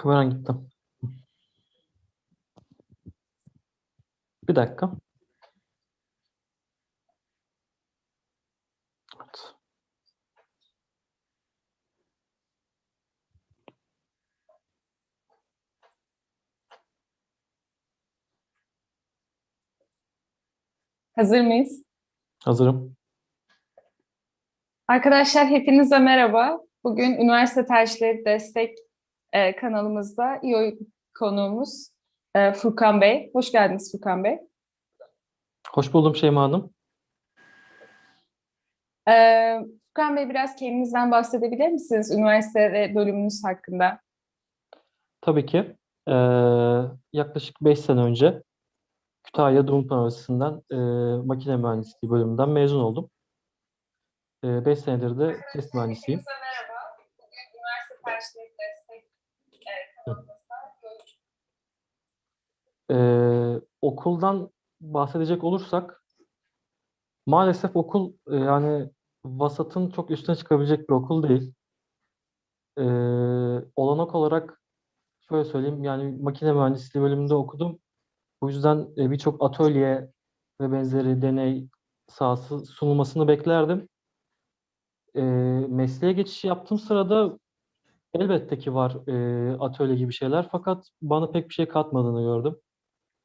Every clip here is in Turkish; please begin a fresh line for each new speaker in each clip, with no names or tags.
Kameran gitti. Bir dakika. Evet.
Hazır mıyız?
Hazırım.
Arkadaşlar hepinize merhaba. Bugün Üniversite Tercihleri Destek e, kanalımızda İO konuğumuz e, Furkan Bey. Hoş geldiniz Furkan Bey.
Hoş buldum Şeyma Hanım.
E, Furkan Bey biraz kendinizden bahsedebilir misiniz? Üniversite ve bölümünüz hakkında.
Tabii ki. Ee, yaklaşık 5 sene önce Kütahya Dumlupınar Üniversitesi'nden e, makine mühendisliği bölümünden mezun oldum. 5 senedir de test mühendisiyim.
Merhaba. Bugün Üniversite Tercihleri Destek e, kanalımızda
Ee, okuldan bahsedecek olursak maalesef okul e, yani vasatın çok üstüne çıkabilecek bir okul değil. Ee, olanak olarak şöyle söyleyeyim yani makine mühendisliği bölümünde okudum. Bu yüzden e, birçok atölye ve benzeri deney sahası sunulmasını beklerdim. Ee, mesleğe geçiş yaptığım sırada elbette ki var e, atölye gibi şeyler fakat bana pek bir şey katmadığını gördüm.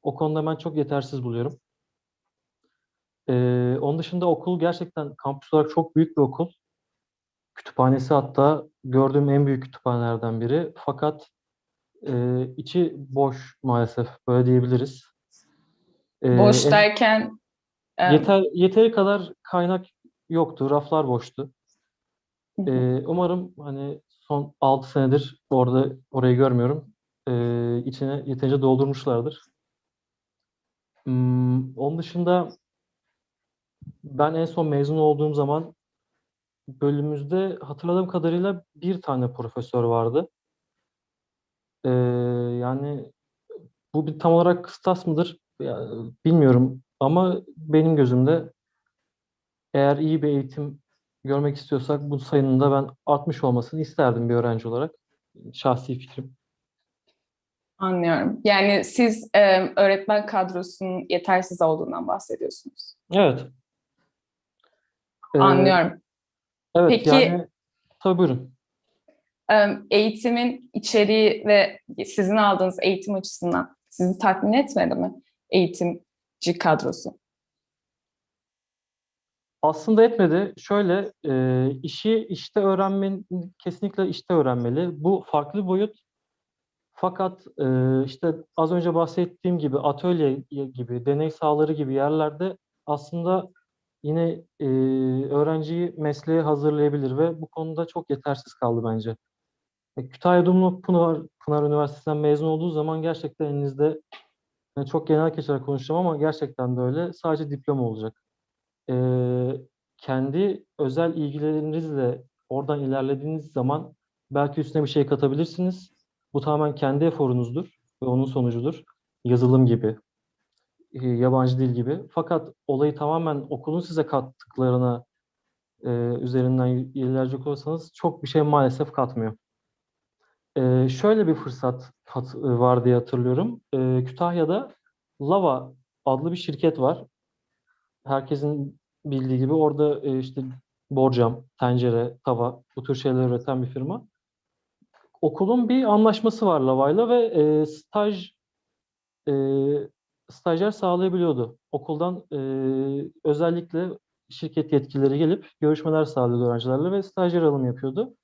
O konuda ben çok yetersiz buluyorum. Ee, onun dışında okul gerçekten kampüs olarak çok büyük bir okul. Kütüphanesi hatta gördüğüm en büyük kütüphanelerden biri. Fakat e, içi boş maalesef böyle diyebiliriz. Ee,
boş
en-
derken e,
yeter yeteri kadar kaynak yoktu, raflar boştu.
Hı
umarım hani son 6 senedir orada orayı görmüyorum. Ee, içine yeterince doldurmuşlardır. Hmm, onun dışında ben en son mezun olduğum zaman bölümümüzde hatırladığım kadarıyla bir tane profesör vardı. Ee, yani bu bir tam olarak kıstas mıdır? Ya, bilmiyorum ama benim gözümde eğer iyi bir eğitim görmek istiyorsak bu sayının da ben artmış olmasını isterdim bir öğrenci olarak. Şahsi fikrim.
anlıyorum. Yani siz e, öğretmen kadrosunun yetersiz olduğundan bahsediyorsunuz.
Evet. Ee,
Anlıyorum.
Evet
Peki-
yani tabii buyurun.
Em, eğitimin içeriği ve sizin aldığınız eğitim açısından sizi tatmin etmedi mi eğitimci kadrosu?
Aslında etmedi. Şöyle, e, işi işte öğrenmen kesinlikle işte öğrenmeli. Bu farklı boyut. Fakat e, işte az önce bahsettiğim gibi atölye gibi, deney sahaları gibi yerlerde aslında yine e, öğrenciyi mesleğe hazırlayabilir ve bu konuda çok yetersiz kaldı bence. E, Kütahya Dumlupınar Pınar, Pınar Üniversitesi'nden mezun olduğu zaman gerçekten elinizde yani çok genel geçerek konuşacağım ama gerçekten de öyle. Sadece diploma olacak. Ee, kendi özel ilgilerinizle oradan ilerlediğiniz zaman belki üstüne bir şey katabilirsiniz. Bu tamamen kendi eforunuzdur ve onun sonucudur. Yazılım gibi, e, yabancı dil gibi. Fakat olayı tamamen okulun size kattıklarına e, üzerinden ilerleyecek olursanız çok bir şey maalesef katmıyor. Ee, şöyle bir fırsat hat- var diye hatırlıyorum. Ee, Kütahya'da Lava adlı bir şirket var. Herkesin bildiği gibi orada e, işte borcam, tencere, tava bu tür şeyler üreten bir firma. Okulun bir anlaşması var Lava'yla ve e, staj e, stajyer sağlayabiliyordu. Okuldan e, özellikle şirket yetkilileri gelip görüşmeler sağlıyordu öğrencilerle ve stajyer alım yapıyordu.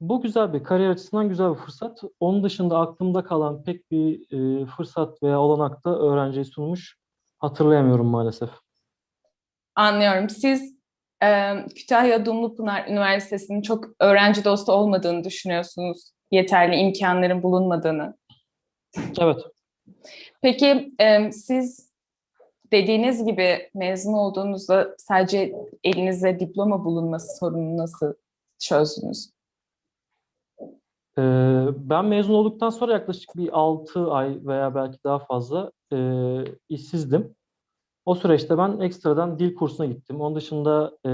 Bu güzel bir, kariyer açısından güzel bir fırsat. Onun dışında aklımda kalan pek bir e, fırsat veya olanakta öğrenciye sunmuş hatırlayamıyorum maalesef.
Anlıyorum. Siz e, Kütahya Dumlupınar Üniversitesi'nin çok öğrenci dostu olmadığını düşünüyorsunuz. Yeterli imkanların bulunmadığını.
Evet.
Peki e, siz dediğiniz gibi mezun olduğunuzda sadece elinizde diploma bulunması sorununu nasıl çözdünüz?
E, ben mezun olduktan sonra yaklaşık bir 6 ay veya belki daha fazla e, işsizdim. O süreçte ben ekstradan dil kursuna gittim. Onun dışında e,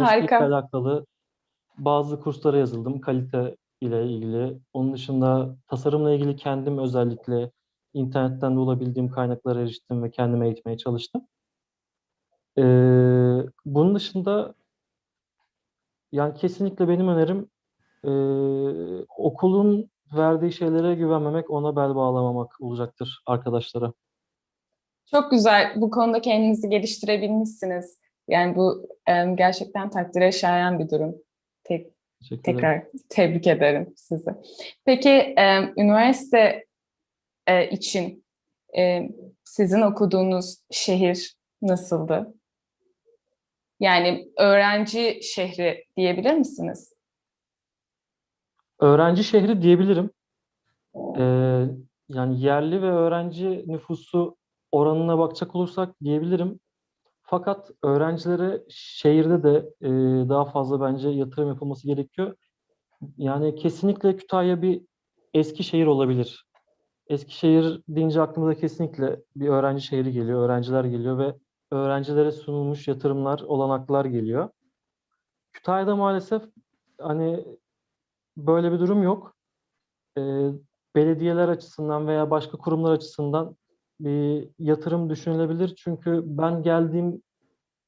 meslekle alakalı bazı kurslara yazıldım. Kalite ile ilgili. Onun dışında tasarımla ilgili kendim özellikle internetten bulabildiğim kaynaklara eriştim ve kendime eğitmeye çalıştım. Ee, bunun dışında yani kesinlikle benim önerim e, okulun verdiği şeylere güvenmemek, ona bel bağlamamak olacaktır arkadaşlara.
Çok güzel. Bu konuda kendinizi geliştirebilmişsiniz. Yani bu e, gerçekten takdire şayan bir durum. Tek, tekrar tebrik ederim sizi. Peki e, üniversite e, için e, sizin okuduğunuz şehir nasıldı? Yani öğrenci şehri diyebilir misiniz?
Öğrenci şehri diyebilirim. Ee, yani yerli ve öğrenci nüfusu oranına bakacak olursak diyebilirim. Fakat öğrencilere şehirde de e, daha fazla bence yatırım yapılması gerekiyor. Yani kesinlikle Kütahya bir eski şehir olabilir. Eskişehir deyince aklımıza kesinlikle bir öğrenci şehri geliyor, öğrenciler geliyor ve öğrencilere sunulmuş yatırımlar, olanaklar geliyor. Kütahya'da maalesef hani böyle bir durum yok. Ee, belediyeler açısından veya başka kurumlar açısından bir yatırım düşünülebilir. Çünkü ben geldiğimde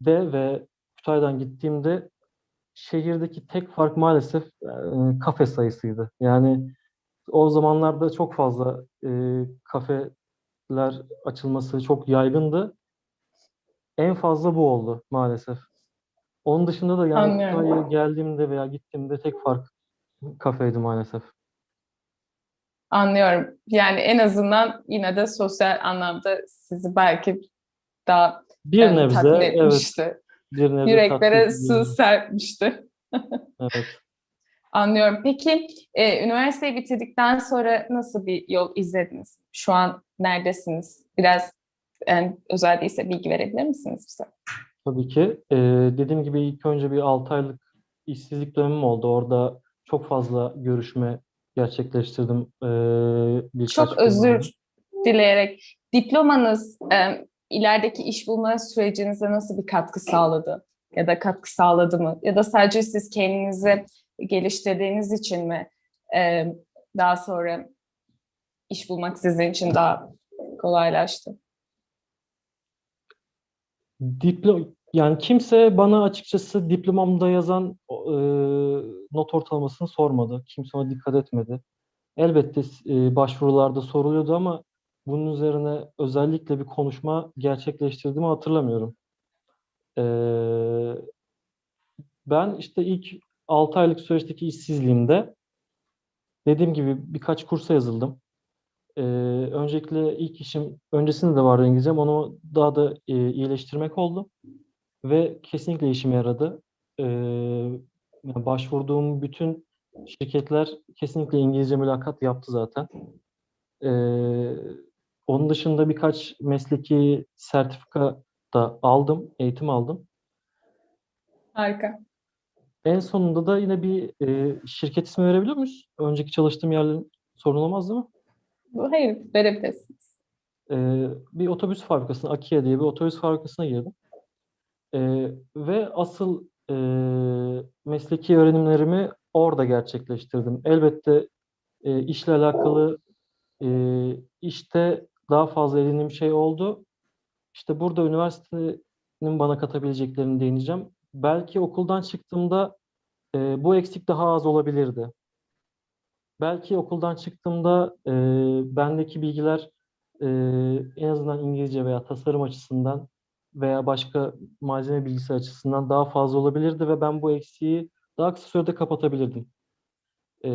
ve Kütahya'dan gittiğimde şehirdeki tek fark maalesef e, kafe sayısıydı. Yani o zamanlarda çok fazla e, kafeler açılması çok yaygındı. En fazla bu oldu maalesef. Onun dışında da yani. Kütahya'ya geldiğimde veya gittiğimde tek fark kafeydi maalesef.
Anlıyorum. Yani en azından yine de sosyal anlamda sizi belki daha
Bir
e,
nebze
tatmin
evet
etmişti.
bir nebze
Yüreklere su serpmişti.
Evet.
Anlıyorum. Peki e, üniversiteyi bitirdikten sonra nasıl bir yol izlediniz? Şu an neredesiniz? Biraz e, özel değilse bilgi verebilir misiniz bize?
Tabii ki. Ee, dediğim gibi ilk önce bir 6 aylık işsizlik dönemim oldu. Orada çok fazla görüşme gerçekleştirdim. Birkaç
Çok özür dileyerek diplomanız e, ilerideki iş bulma sürecinize nasıl bir katkı sağladı? Ya da katkı sağladı mı? Ya da sadece siz kendinizi geliştirdiğiniz için mi e, daha sonra iş bulmak sizin için daha kolaylaştı?
Diplo yani kimse bana açıkçası diplomamda yazan e, not ortalamasını sormadı. Kimse ona dikkat etmedi. Elbette e, başvurularda soruluyordu ama bunun üzerine özellikle bir konuşma gerçekleştirdiğimi hatırlamıyorum. E, ben işte ilk 6 aylık süreçteki işsizliğimde dediğim gibi birkaç kursa yazıldım. Ee, öncelikle ilk işim, öncesinde de vardı İngilizcem, onu daha da e, iyileştirmek oldu. Ve kesinlikle işime yaradı. Ee, yani başvurduğum bütün şirketler kesinlikle İngilizce mülakat yaptı zaten. Ee, onun dışında birkaç mesleki sertifika da aldım, eğitim aldım.
Harika.
En sonunda da yine bir e, şirket ismi verebiliyor muyuz? Önceki çalıştığım yerlerin sorun olmaz değil mi?
Hayır verebilirsiniz.
Ee, bir otobüs fabrikasına, Akia diye bir otobüs fabrikasına girdim. Ee, ve asıl e, mesleki öğrenimlerimi orada gerçekleştirdim. Elbette e, işle alakalı e, işte daha fazla edindiğim şey oldu. İşte burada üniversitenin bana katabileceklerini değineceğim. Belki okuldan çıktığımda e, bu eksik daha az olabilirdi. Belki okuldan çıktığımda e, bendeki bilgiler e, en azından İngilizce veya tasarım açısından veya başka malzeme bilgisi açısından daha fazla olabilirdi ve ben bu eksiği daha kısa sürede kapatabilirdim. E,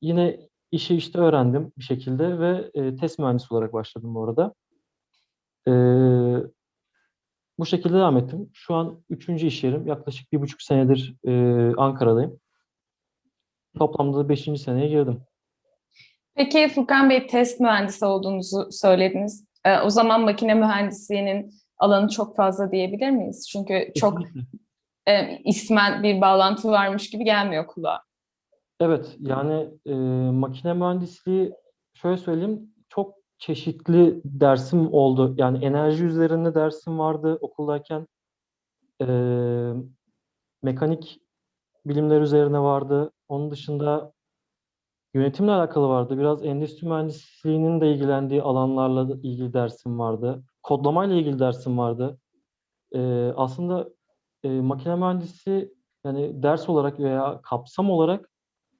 yine işi işte öğrendim bir şekilde ve e, test mühendisi olarak başladım bu arada. E, bu şekilde devam ettim. Şu an üçüncü iş yerim. Yaklaşık bir buçuk senedir e, Ankara'dayım. Toplamda da beşinci seneye girdim.
Peki Furkan Bey test mühendisi olduğunuzu söylediniz. Ee, o zaman makine mühendisliğinin alanı çok fazla diyebilir miyiz? Çünkü çok e, ismen bir bağlantı varmış gibi gelmiyor kulağa.
Evet, yani e, makine mühendisliği şöyle söyleyeyim çok çeşitli dersim oldu. Yani enerji üzerinde dersim vardı okuldayken. E, mekanik bilimler üzerine vardı. Onun dışında yönetimle alakalı vardı. Biraz endüstri mühendisliğinin de ilgilendiği alanlarla ilgili dersim vardı. Kodlamayla ilgili dersim vardı. Ee, aslında e, makine mühendisi yani ders olarak veya kapsam olarak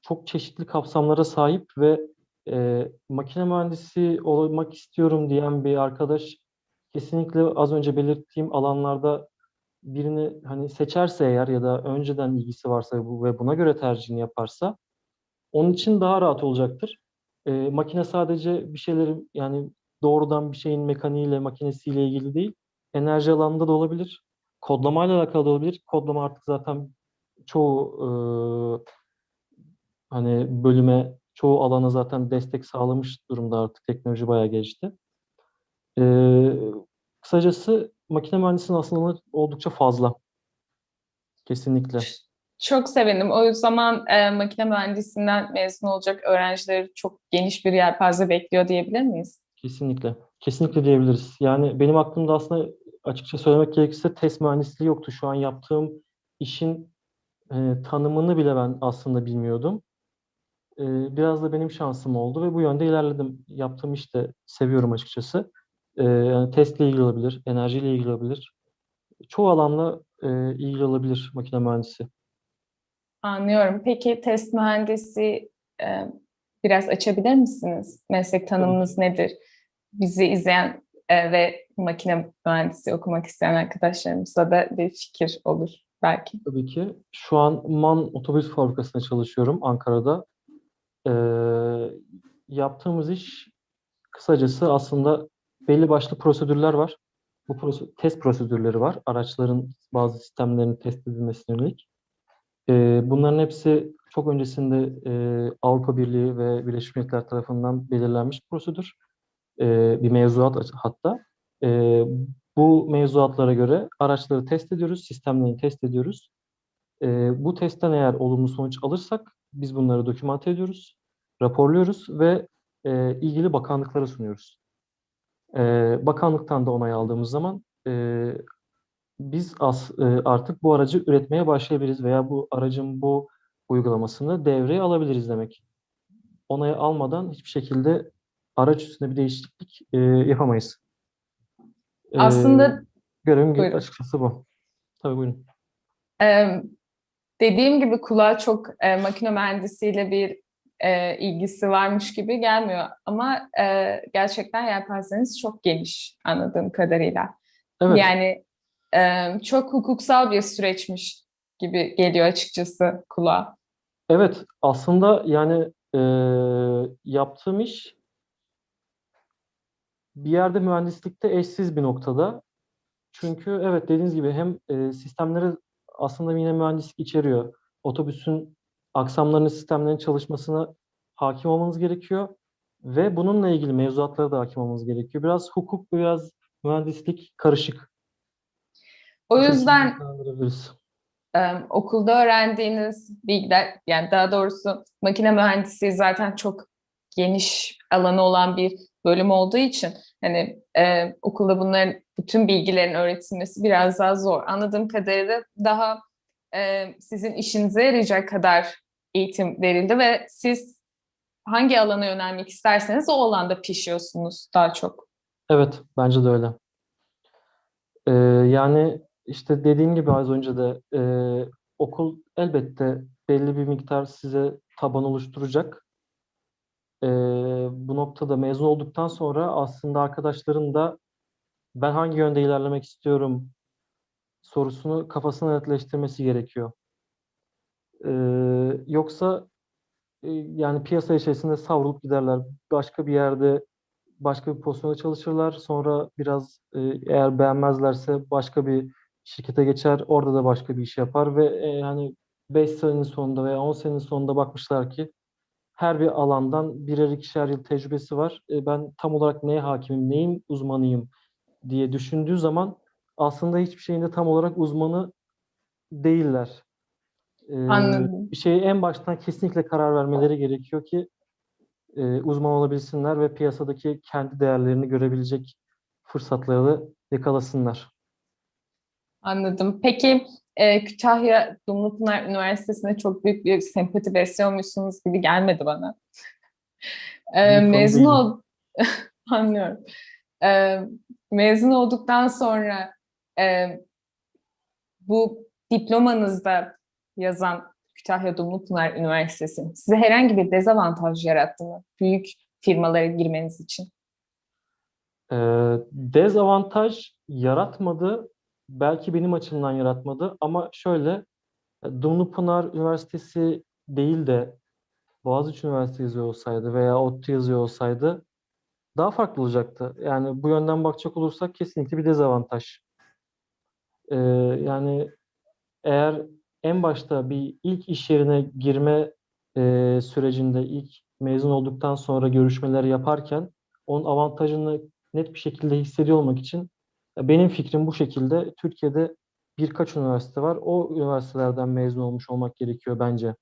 çok çeşitli kapsamlara sahip ve e, makine mühendisi olmak istiyorum diyen bir arkadaş kesinlikle az önce belirttiğim alanlarda birini hani seçerse eğer ya da önceden ilgisi varsa ve buna göre tercihini yaparsa onun için daha rahat olacaktır. E, makine sadece bir şeyleri yani doğrudan bir şeyin mekaniğiyle, makinesiyle ilgili değil. Enerji alanında da olabilir. Kodlamayla alakalı da olabilir. Kodlama artık zaten çoğu e, hani bölüme, çoğu alana zaten destek sağlamış durumda artık. Teknoloji bayağı gelişti. E, kısacası makine mühendisinin aslında oldukça fazla. Kesinlikle.
Çok sevindim. O zaman e, makine mühendisinden mezun olacak öğrencileri çok geniş bir yelpaze bekliyor diyebilir miyiz?
Kesinlikle. Kesinlikle diyebiliriz. Yani benim aklımda aslında açıkça söylemek gerekirse test mühendisliği yoktu. Şu an yaptığım işin e, tanımını bile ben aslında bilmiyordum. E, biraz da benim şansım oldu ve bu yönde ilerledim. Yaptığım işte seviyorum açıkçası. E, yani testle ilgili olabilir, enerjiyle ilgili olabilir. Çoğu alanla e, ilgili olabilir makine mühendisi.
Anlıyorum. Peki test mühendisi e, biraz açabilir misiniz? Meslek tanımınız nedir? Bizi izleyen e, ve makine mühendisi okumak isteyen arkadaşlarımızda da bir fikir olur belki.
Tabii ki. Şu an MAN Otobüs Fabrikası'nda çalışıyorum Ankara'da. Ee, yaptığımız iş kısacası aslında belli başlı prosedürler var. Bu prosedür, test prosedürleri var. Araçların bazı sistemlerinin test edilmesine yönelik. Ee, bunların hepsi çok öncesinde e, Avrupa Birliği ve Birleşmiş Milletler tarafından belirlenmiş prosedür. Ee, bir mevzuat hatta. Ee, bu mevzuatlara göre araçları test ediyoruz, sistemlerini test ediyoruz. Ee, bu testten eğer olumlu sonuç alırsak biz bunları dokümante ediyoruz, raporluyoruz ve e, ilgili bakanlıklara sunuyoruz. Ee, bakanlıktan da onay aldığımız zaman e, biz as, e, artık bu aracı üretmeye başlayabiliriz veya bu aracın bu uygulamasını devreye alabiliriz demek. Onayı almadan hiçbir şekilde araç üstünde bir değişiklik e, yapamayız. Ee,
Aslında
görevim
Buyurun.
açıkçası bu. Tabii buyurun.
e, dediğim gibi kulağa çok e, makine mühendisiyle bir e, ilgisi varmış gibi gelmiyor. Ama e, gerçekten yelpazeniz çok geniş anladığım kadarıyla.
Evet.
Yani e, çok hukuksal bir süreçmiş gibi geliyor açıkçası kulağa.
Evet, aslında yani e, yaptığım iş bir yerde mühendislikte eşsiz bir noktada. Çünkü evet dediğiniz gibi hem e, sistemleri aslında yine mühendislik içeriyor. Otobüsün aksamlarının, sistemlerin çalışmasına hakim olmanız gerekiyor ve bununla ilgili mevzuatlara da hakim olmanız gerekiyor. Biraz hukuk, biraz mühendislik karışık.
O yüzden e, okulda öğrendiğiniz bilgiler, yani daha doğrusu makine mühendisliği zaten çok geniş alanı olan bir bölüm olduğu için hani e, okulda bunların bütün bilgilerin öğretilmesi biraz daha zor. Anladığım kadarıyla daha e, sizin işinize yarayacak kadar eğitim verildi ve siz hangi alana yönelmek isterseniz o alanda pişiyorsunuz daha çok.
Evet, bence de öyle. Ee, yani işte dediğim gibi az önce de e, okul elbette belli bir miktar size taban oluşturacak. Ee, bu noktada mezun olduktan sonra aslında arkadaşların da ben hangi yönde ilerlemek istiyorum sorusunu kafasına netleştirmesi gerekiyor. Ee, yoksa e, yani piyasa içerisinde savrulup giderler. Başka bir yerde başka bir pozisyonda çalışırlar. Sonra biraz e, eğer beğenmezlerse başka bir şirkete geçer. Orada da başka bir iş yapar ve e, yani 5 senenin sonunda veya 10 senenin sonunda bakmışlar ki her bir alandan birer ikişer yıl tecrübesi var. E, ben tam olarak neye hakimim, neyin uzmanıyım diye düşündüğü zaman aslında hiçbir şeyin de tam olarak uzmanı değiller. E,
Anladım.
bir şeye en baştan kesinlikle karar vermeleri gerekiyor ki e, uzman olabilsinler ve piyasadaki kendi değerlerini görebilecek fırsatları yakalasınlar.
Anladım. Peki e, Kütahya Dumlupınar Üniversitesi'ne çok büyük bir sempati besliyormuşsunuz gibi gelmedi bana. E, mezun ol anlıyorum. E, mezun olduktan sonra e, bu diplomanızda yazan Kütahya Dumlupınar Üniversitesi size herhangi bir dezavantaj yarattı mı? Büyük firmalara girmeniz için.
Ee, dezavantaj yaratmadı. Belki benim açımdan yaratmadı ama şöyle e, Dumlupınar Üniversitesi değil de Boğaziçi Üniversitesi yazıyor olsaydı veya ODTÜ yazıyor olsaydı daha farklı olacaktı. Yani bu yönden bakacak olursak kesinlikle bir dezavantaj. Ee, yani eğer en başta bir ilk iş yerine girme e, sürecinde ilk mezun olduktan sonra görüşmeler yaparken onun avantajını net bir şekilde hissediyor olmak için benim fikrim bu şekilde. Türkiye'de birkaç üniversite var. O üniversitelerden mezun olmuş olmak gerekiyor bence.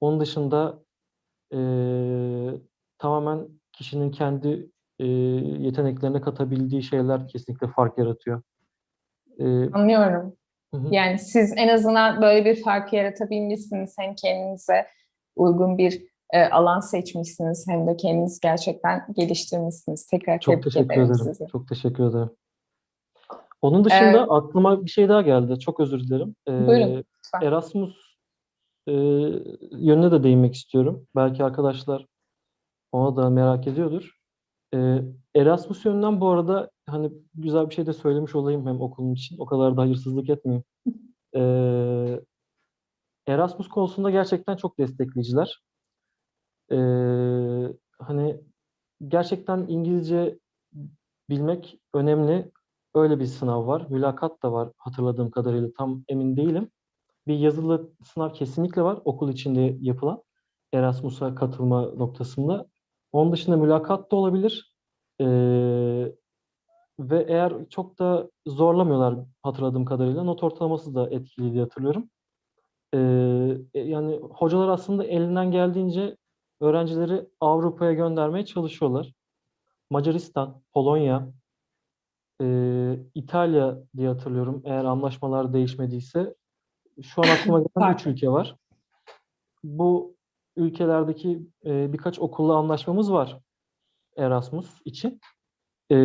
Onun dışında e, tamamen kişinin kendi e, yeteneklerine katabildiği şeyler kesinlikle fark yaratıyor. E,
Anlıyorum.
hı hı.
Yani siz en azından böyle bir farkı yaratabilmişsiniz. Hem kendinize uygun bir e, alan seçmişsiniz hem de kendinizi gerçekten geliştirmişsiniz. Tekrar
Çok
tebrik
teşekkür
ederim
ederim.
sizi.
Çok teşekkür ederim. Onun dışında
Evet.
aklıma bir şey daha geldi. Çok özür dilerim. Ee,
Buyurun, lütfen.
Erasmus e, yönüne de değinmek istiyorum. Belki arkadaşlar ona da merak ediyordur. Ee, Erasmus yönünden bu arada hani güzel bir şey de söylemiş olayım hem okulum için. O kadar da hayırsızlık etmeyeyim. Ee, Erasmus konusunda gerçekten çok destekleyiciler. Ee, hani gerçekten İngilizce bilmek önemli. Öyle bir sınav var. Mülakat da var hatırladığım kadarıyla. Tam emin değilim. Bir yazılı sınav kesinlikle var okul içinde yapılan Erasmus'a katılma noktasında. Onun dışında mülakat da olabilir. Ee, ve eğer çok da zorlamıyorlar hatırladığım kadarıyla not ortalaması da etkili diye hatırlıyorum. Ee, yani hocalar aslında elinden geldiğince öğrencileri Avrupa'ya göndermeye çalışıyorlar. Macaristan, Polonya, e, İtalya diye hatırlıyorum eğer anlaşmalar değişmediyse. Şu an aklıma gelen üç
Farklı.
ülke var. Bu ülkelerdeki e, birkaç okulla anlaşmamız var Erasmus için. E,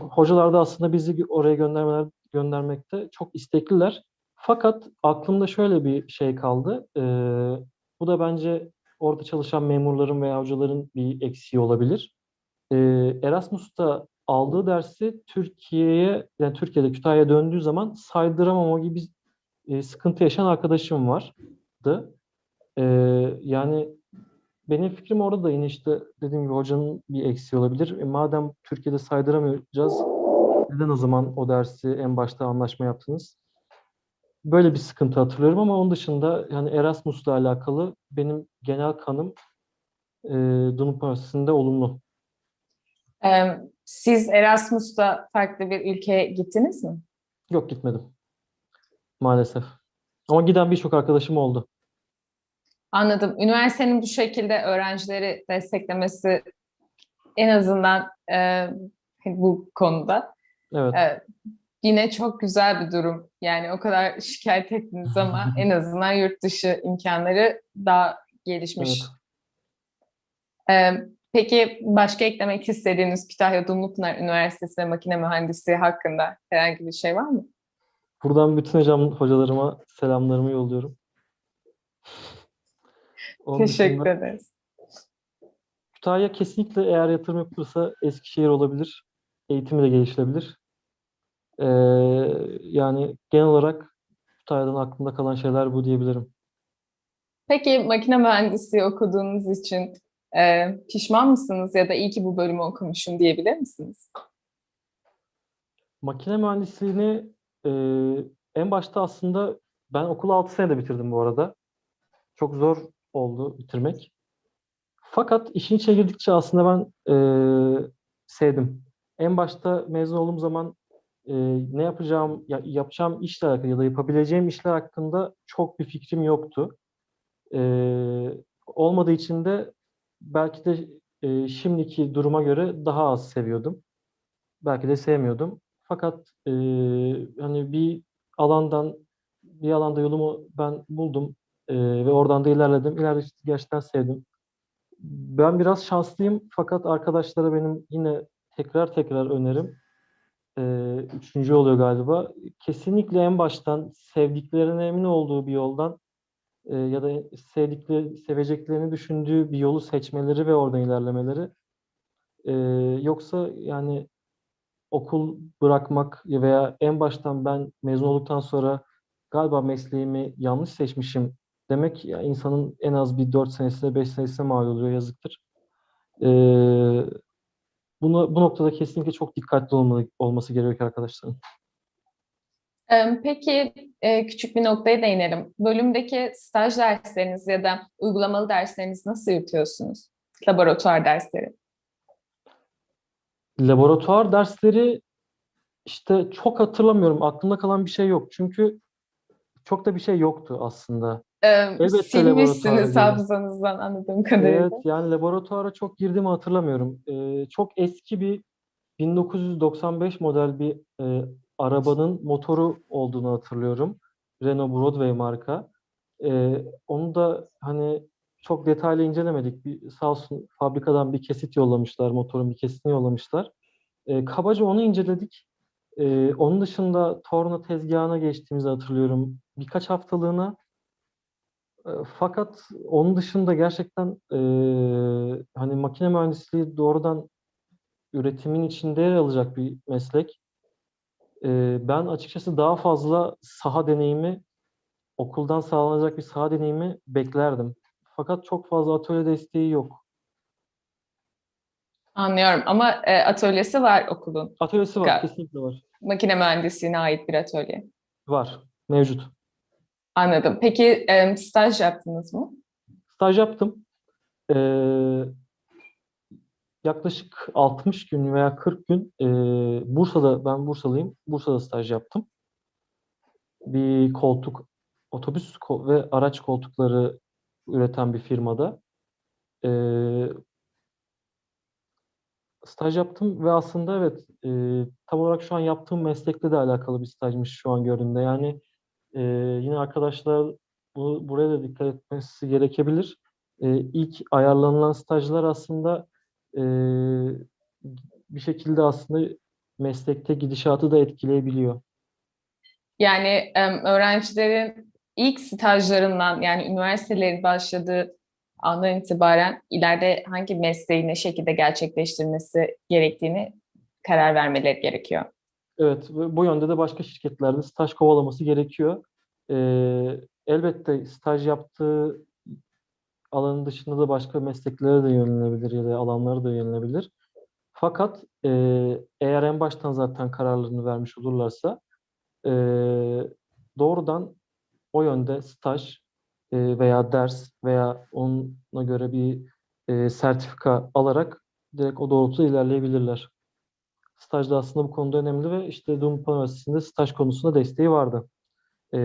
hocalar da aslında bizi oraya göndermeler göndermekte çok istekliler. Fakat aklımda şöyle bir şey kaldı. E, bu da bence orada çalışan memurların veya hocaların bir eksiği olabilir. E, Erasmus'ta aldığı dersi Türkiye'ye, yani Türkiye'de Kütahya'ya döndüğü zaman saydıramama gibi e, sıkıntı yaşayan arkadaşım vardı. E, yani benim fikrim orada da yine işte dediğim gibi hocanın bir eksiği olabilir. E, madem Türkiye'de saydıramayacağız, neden o zaman o dersi en başta anlaşma yaptınız? Böyle bir sıkıntı hatırlıyorum ama onun dışında yani Erasmus'la alakalı benim genel kanım e, Dunup Üniversitesi'nde olumlu.
Ee, siz Erasmus'ta farklı bir ülkeye gittiniz mi?
Yok gitmedim. Maalesef. Ama giden birçok arkadaşım oldu.
Anladım. Üniversitenin bu şekilde öğrencileri desteklemesi en azından e, bu konuda
Evet.
e, yine çok güzel bir durum. Yani o kadar şikayet ettiniz ama en azından yurt dışı imkanları daha gelişmiş. E, peki başka eklemek istediğiniz Kütahya Dumlupınar Üniversitesi ve Makine Mühendisliği hakkında herhangi bir şey var mı?
Buradan bütün hocam hocalarıma selamlarımı yolluyorum. Onun
Teşekkür
dışında
ederiz.
Kütahya kesinlikle eğer yatırım yapılırsa Eskişehir olabilir. Eğitimi de geliştirebilir. Ee, yani genel olarak Kütahya'dan aklımda kalan şeyler bu diyebilirim.
Peki makine mühendisliği okuduğunuz için e, pişman mısınız ya da iyi ki bu bölümü okumuşum diyebilir misiniz?
Makine mühendisliğini e, en başta aslında ben okulu 6 senede bitirdim bu arada. Çok zor oldu bitirmek. Fakat işin içine girdikçe aslında ben e, sevdim. En başta mezun olduğum zaman e, ne yapacağım, ya, yapacağım işle alakalı ya da yapabileceğim işler hakkında çok bir fikrim yoktu. E, olmadığı için de belki de e, şimdiki duruma göre daha az seviyordum. Belki de sevmiyordum. Fakat e, hani bir alandan bir alanda yolumu ben buldum e, ve oradan da ilerledim. İleride gerçekten sevdim. Ben biraz şanslıyım fakat arkadaşlara benim yine tekrar tekrar önerim e, üçüncü oluyor galiba. Kesinlikle en baştan sevdiklerine emin olduğu bir yoldan e, ya da sevdikleri, seveceklerini düşündüğü bir yolu seçmeleri ve oradan ilerlemeleri. E, yoksa yani okul bırakmak veya en baştan ben mezun olduktan sonra galiba mesleğimi yanlış seçmişim demek ya insanın en az bir 4 senesine 5 senesine mal oluyor yazıktır. E, bunu, bu noktada kesinlikle çok dikkatli olmalı, olması gerekiyor arkadaşların.
Peki e, küçük bir noktaya değinelim. Bölümdeki staj dersleriniz ya da uygulamalı derslerinizi nasıl yürütüyorsunuz? Laboratuvar dersleri.
Laboratuvar dersleri işte çok hatırlamıyorum. Aklımda kalan bir şey yok. Çünkü çok da bir şey yoktu aslında.
Ee,
laboratuvara
silmişsiniz hafızanızdan anladığım kadarıyla.
Evet yani laboratuvara çok girdiğimi hatırlamıyorum. Ee, çok eski bir 1995 model bir e, arabanın motoru olduğunu hatırlıyorum. Renault Broadway marka. Ee, onu da hani çok detaylı incelemedik. Bir, sağ olsun fabrikadan bir kesit yollamışlar, motorun bir kesitini yollamışlar. Ee, kabaca onu inceledik. Ee, onun dışında torna tezgahına geçtiğimizi hatırlıyorum. Birkaç haftalığına. E, Fakat onun dışında gerçekten e, hani makine mühendisliği doğrudan üretimin içinde yer alacak bir meslek. E, ben açıkçası daha fazla saha deneyimi, okuldan sağlanacak bir saha deneyimi beklerdim. Fakat çok fazla atölye desteği yok.
Anlıyorum ama e, atölyesi var okulun.
Atölyesi var,
Ga-
kesinlikle var.
Makine mühendisliğine ait bir atölye.
Var, mevcut.
Anladım. Peki e, staj yaptınız mı?
Staj yaptım. Ee, yaklaşık 60 gün veya 40 gün e, Bursa'da, ben Bursalıyım. Bursa'da staj yaptım. Bir koltuk, otobüs ve araç koltukları üreten bir firmada. Ee, staj yaptım ve aslında evet e, tam olarak şu an yaptığım meslekle de alakalı bir stajmış şu an gördüğümde. Yani e, yine arkadaşlar bu, buraya da dikkat etmesi gerekebilir. E, ilk ayarlanılan stajlar aslında e, bir şekilde aslında meslekte gidişatı da etkileyebiliyor.
Yani öğrencilerin ilk stajlarından yani üniversitelerin başladığı andan itibaren ileride hangi mesleği ne şekilde gerçekleştirmesi gerektiğini karar vermeleri gerekiyor.
Evet, ve bu yönde de başka şirketlerde staj kovalaması gerekiyor. Ee, elbette staj yaptığı alanın dışında da başka mesleklere de yönelebilir ya da alanlara da yönelebilir. Fakat e, eğer en baştan zaten kararlarını vermiş olurlarsa e, doğrudan o yönde staj e, veya ders veya ona göre bir e, sertifika alarak direkt o doğrultuda ilerleyebilirler. Staj da aslında bu konuda önemli ve işte Dumlupınar Üniversitesi'nde staj konusunda desteği vardı. E,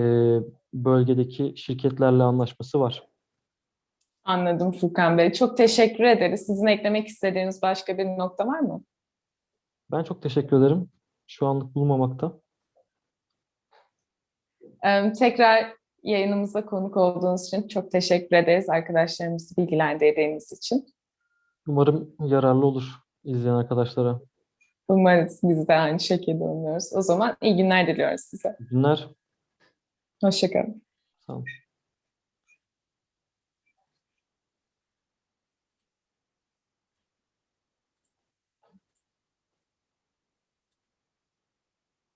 bölgedeki şirketlerle anlaşması var.
Anladım Furkan Bey. Çok teşekkür ederiz. Sizin eklemek istediğiniz başka bir nokta var mı?
Ben çok teşekkür ederim. Şu anlık bulunmamakta.
Ee, tekrar yayınımıza konuk olduğunuz için çok teşekkür ederiz. Arkadaşlarımızı bilgilendirdiğiniz için.
Umarım yararlı olur izleyen arkadaşlara.
Umarız biz de aynı şekilde umuyoruz. O zaman iyi günler diliyoruz size.
İyi Günler.
Hoşçakalın.
Sağ olun.